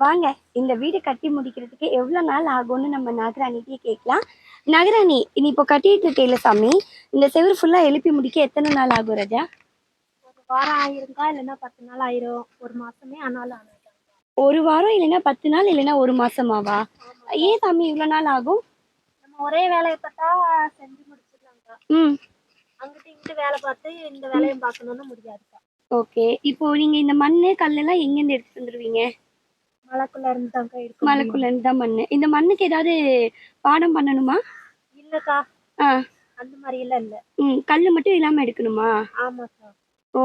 வாங்க இந்த வீடு கட்டி முடிக்கிறதுக்கு எவ்வளோ நாள் ஆகும்னு நம்ம நாகராணிட்டே கேட்கலாம். நாகராணி நீ இப்போ கட்டிட்டு இருக்கையில சாமி இந்த செவுரு ஃபுல்லாக எழுப்பி முடிக்க எத்தனை நாள் ஆகும் ராஜா? ஒரு வாரம் ஆயிருங்கா இல்லைன்னா பத்து நாள் ஆயிரும். ஒரு மாசமே ஆனாலும் ஆனாலும் ஒரு வாரம் இல்லைன்னா பத்து நாள் இல்லைன்னா ஒரு மாசமாவா? ஏன் சாமி இவ்வளோ நாள் ஆகும்? நம்ம ஒரே வேலையை பார்த்தா செஞ்சு முடிச்சிடலாம்க்கா ம். அங்கிட்டு இங்கிட்டு வேலை பார்த்து இந்த வேலையும் பார்க்கணும்னு முடியாதுக்கா ஓகே. இப்போ நீங்க இந்த மண்ணு கல்லெல்லாம் எங்கேருந்து எடுத்துட்டு வந்துருவீங்க? மலைக்குள்ள இருந்து தான்க்கா இருக்கு மலைக்குள்ள இருந்து தான் மண்ணு இந்த மண்ணுக்கு ஏதாவது பாடம் பண்ணணுமா? இல்லக்கா. ஆ. அந்த மாதிரி எல்லாம் இல்ல. ம் கல் மட்டும் இல்லாம எடுக்கணுமா? ஆமாக்கா. ஓ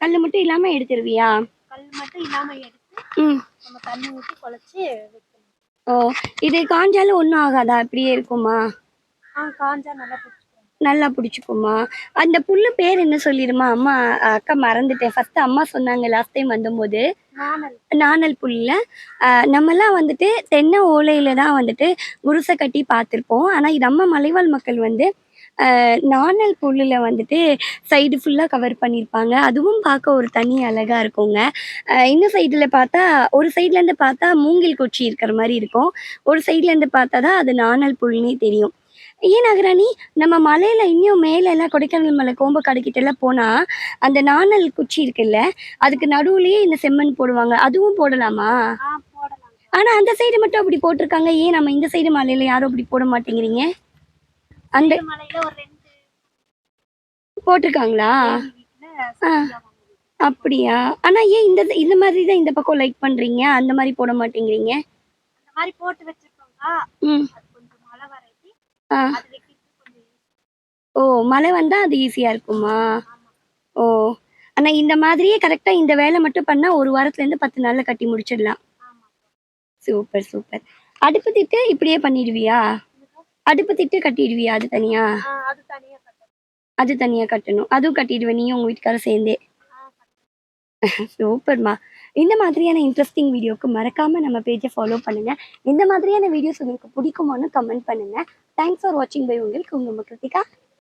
கல் மட்டும் இல்லாம எடுத்துருவியா? கல் மட்டும் இல்லாம எடுத்து ம். நம்ம தண்ணி ஊற்றி குழச்சி வைக்கணும். ஓ இது காஞ்சாலும் ஒன்றும் ஆகாதா? இப்படியே இருக்குமா? ஆ காஞ்சா நல்லா பிடிச்சிக்கிறோம் நல்லா பிடிச்சிக்குமா? அந்த புல்லு பேர் என்ன சொல்லிடுமா? அம்மா அக்கா மறந்துட்டேன். ஃபர்ஸ்ட் அம்மா சொன்னாங்க லாஸ்ட் டைம் வந்தபோது. நாணல். புல்ல நம்மலாம் வந்துட்டு தென்னை ஓலையில தான் வந்துட்டு குருசை கட்டி பார்த்துருப்போம். ஆனால் இது நம்ம மலைவாழ் மக்கள் வந்து நாணல் புல்லில் வந்துட்டு சைடு ஃபுல்லாக கவர் பண்ணியிருப்பாங்க அதுவும் பார்க்க ஒரு தனி அழகாக இருக்குங்க. இன்னும் சைடில் பார்த்தா ஒரு சைட்லேருந்து பார்த்தா மூங்கில் குச்சி இருக்கிற மாதிரி இருக்கும். ஒரு சைட்லேருந்து பார்த்தா தான் அது நாணல் புல்னே தெரியும். ஏன் நகராணி? நம்ம மலையில இன்னும் மேல எல்லாம் கொடைக்கானல் மலை கோம்பக்காடு கிட்ட எல்லாம் போனா அந்த நாணல் குச்சி இருக்குல்ல அதுக்கு நடுவுலயே இந்த செம்மண் போடுவாங்க. அதுவும் போடலாமா? ஆ போடலாம். ஆனா அந்த சைடு மட்டும் அப்படி போட்டிருக்காங்க. ஏன் நம்ம இந்த சைடு மலையில யாரும் அப்படி போட மாட்டேங்கிறீங்க? அந்த போட்டிருக்காங்களா? வாங்குது. அப்படியா? ஆனா ஏன் இந்த இந்த மாதிரி தான் இந்த பக்கம் லைக் பண்றீங்க? அந்த மாதிரி போட மாட்டேங்கிறீங்க? அந்த மாதிரி போட்டு வச்சிருக்கோங்க ம் அது கொஞ்சம் மழை வரைக்கும் ஆ. ஓ மழை வந்தா அது ஈஸியா இருக்குமா? ஓ ஆனா இந்த மாதிரியே கரெக்டா இந்த வேலை மட்டும் பண்ணா ஒரு வாரத்துல இருந்து பத்து நாள்ல கட்டி முடிச்சிடலாம். Super super. அடுப்பு திட்டு இப்படியே பண்ணிடுவியா? அடுப்பு திட்டு கட்டிடுவியா? அது தனியா? அது தனியா கட்டணும். அதுவும் கட்டிடுவேன். நீயும் உங்க வீட்டுக்காரர் சேர்ந்தே. சூப்பர்மா. இந்த மாதிரியான இன்ட்ரெஸ்டிங் வீடியோக்கு மறக்காம நம்ம பேஜை ஃபாலோ பண்ணுங்க. இந்த மாதிரியான வீடியோஸ் உங்களுக்கு பிடிக்குமான்னு கமெண்ட் பண்ணுங்க. தேங்க்ஸ் ஃபார் வாட்சிங் பை உங்களுக்கு உங்க கிருத்திகா.